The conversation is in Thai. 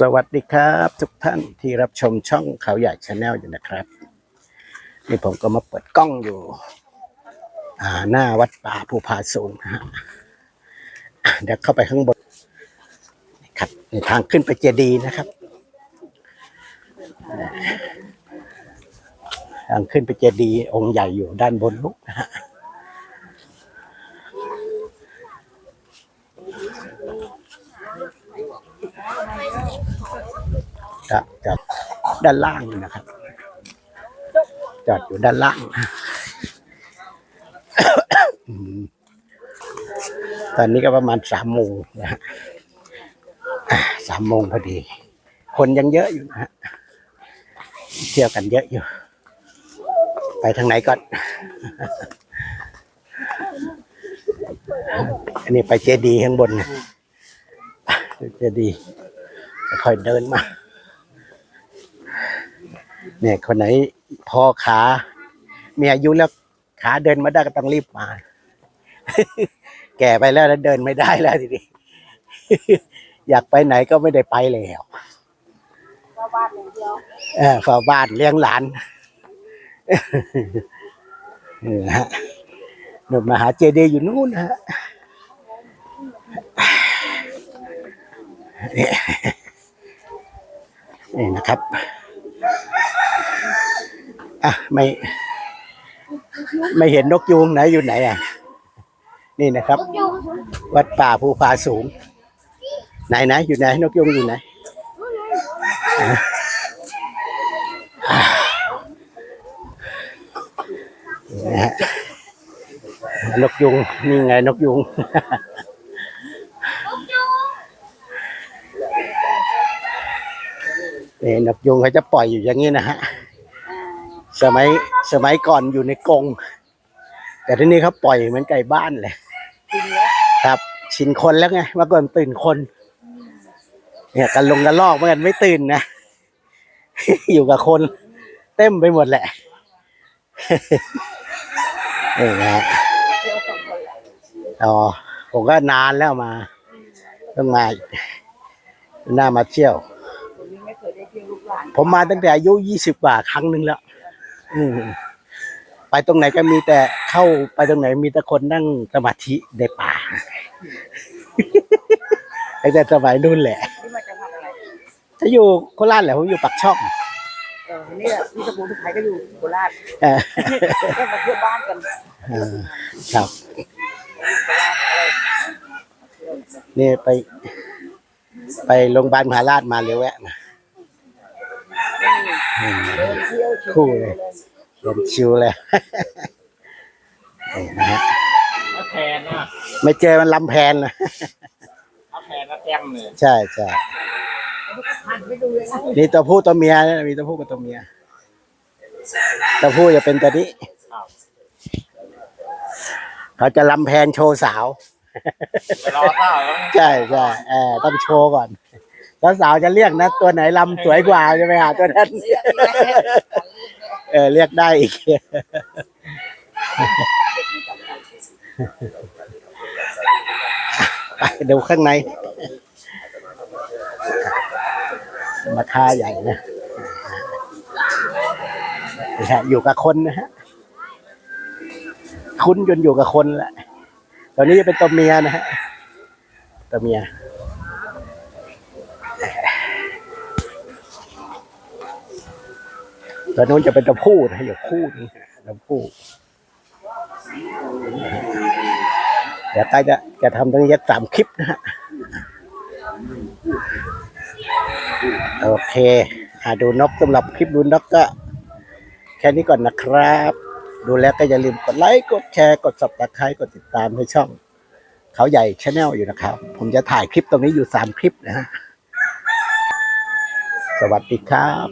สวัสดีครับ ทุกท่านที่รับชมช่องเขาใหญ่ชาแนลอยู่นะครับ นี่ผมก็มาเปิดกล้องอยู่ อ่าหน้าวัดป่าภูพาสูงนะฮะเดี๋ยวเข้าไปข้างบนนี่ครับนี่ทางขึ้นไปเจดีย์นะครับทางขึ้นไปเจดีย์องค์ใหญ่อยู่ด้านบนลุกนะฮะ จะจอดด้านล่างนะครับ จอดอยู่ด้านล่าง ตอนนี้ก็ประมาณสามโมงนะฮะสามโมงพอดี คนยังเยอะอยู่นะฮะเที่ยวกันเยอะอยู่ ไปทางไหนก่อน อันนี้ไปเจดีย์ข้างบนนะเจดีค่อยเดินมา เนี่ยคนไหนพอขามีอายุแล้วขาเดินมาได้ก็ต้องรีบมา แก่ไปแล้วแล้วเดินไม่ได้แล้วทีนี้อยากไปไหนก็ไม่ได้ไปแล้วก็บ้านอย่างเดียวเออเฝ้าบ้านเลี้ยงหลานนี่นะฮะหนุ่มมหาเจดีย์อยู่นู่นนะฮะนี่นี่นะครับ อะไม่ ไม่เห็นนกยูงไหนอยู่ไหนอะ นี่นะครับ วัดป่าภูผาสูง ไหนไหนอยู่ไหน นกยูงอยู่ไหนนะฮะนกยุงนี่ไงนกยุงนี่นกยุงเขาจะปล่อยอยู่อย่างนี้นะฮะ สมัยสมัยก่อนอยู่ในกรงแต่ทีนี้เขาปล่อยเหมือนไก่บ้านเลยจริงแล้วครับชินคนแล้วไงเมื่อก่อนตื่นคน เนี่ยกันลงกันลอกเมื่อกันไม่ตื่นนะอยู่กับคน เต็มไปหมดแหละนี่นะฮะเที่ยวสองคนแหละอ๋อผมก็นานแล้วมาเพิ่งมาอีกน่ามาเที่ยวคนนี้ไม่เคยได้เที่ยวลูกหลานผมมาตั้งแต่อายุยี่สิบกว่าครั้งหนึ่งแล้ว อืมไปตรงไหนก็มีแต่เข้าไปตรงไหนมีแต่คนนั่งสมาธิในป่า ตั้งแต่สมัยนู่นแหละที่มาจะทำอะไร ถ้าอยู่โคราชแหละผมอยู่ปักช่องเออนี่แหละพี่สมุนไพรก็อยู่โคราชเออก็มาเที่ยวบ้านกันเออครับ โคราชอะไรนี่ไป ไปโรงพยาบาลมหาราชมาเร็วแวะมาอืม เดินเที่ยวชิว คู่เลยเขียนชิวเลยนี่นะฮะเอาแพนนะไม่เจอมันลำแพนนะเอาแพนนะแต้มเลยใช่ใช่หันไปดูเลยนะนี่ตัวผู้ตัวเมียนะมีตัวผู้กับตัวเมียตัวผู้จะเป็นตัวนี้เขาจะลำแพนโชว์สาวไปรอข้าวแล้วใช่ใช่เออต้องโชว์ก่อนแล้ว สาวจะเรียกนะ ตัวไหนลำสวยกว่าจะไปหาตัวนั้นเออเรียกได้อีกไปดูข้างใน มาค่าใหญ่นะฮะอยู่กับคนนะฮะ คุ้นจนอยู่กับคนแหละตอนนี้จะเป็นตัวเมียนะฮะตัวเมีย ตัวนู้นจะเป็นตัวผู้นะอยู่คู่นึงตัวผู้เดี๋ยวใกล้จะจะทำตรงนี้จะสามคลิปนะฮะโอเคอ่าดูนกสำหรับคลิปดูนกก็แค่นี้ก่อนนะครับ ดูแล้วก็อย่าลืมกดไลค์ กดแชร์ กด subscribe กดติดตามในช่อง เขาใหญ่ชาแนลอยู่นะครับ ผมจะถ่ายคลิปตรงนี้อยู่สามคลิปนะฮะ สวัสดีครับ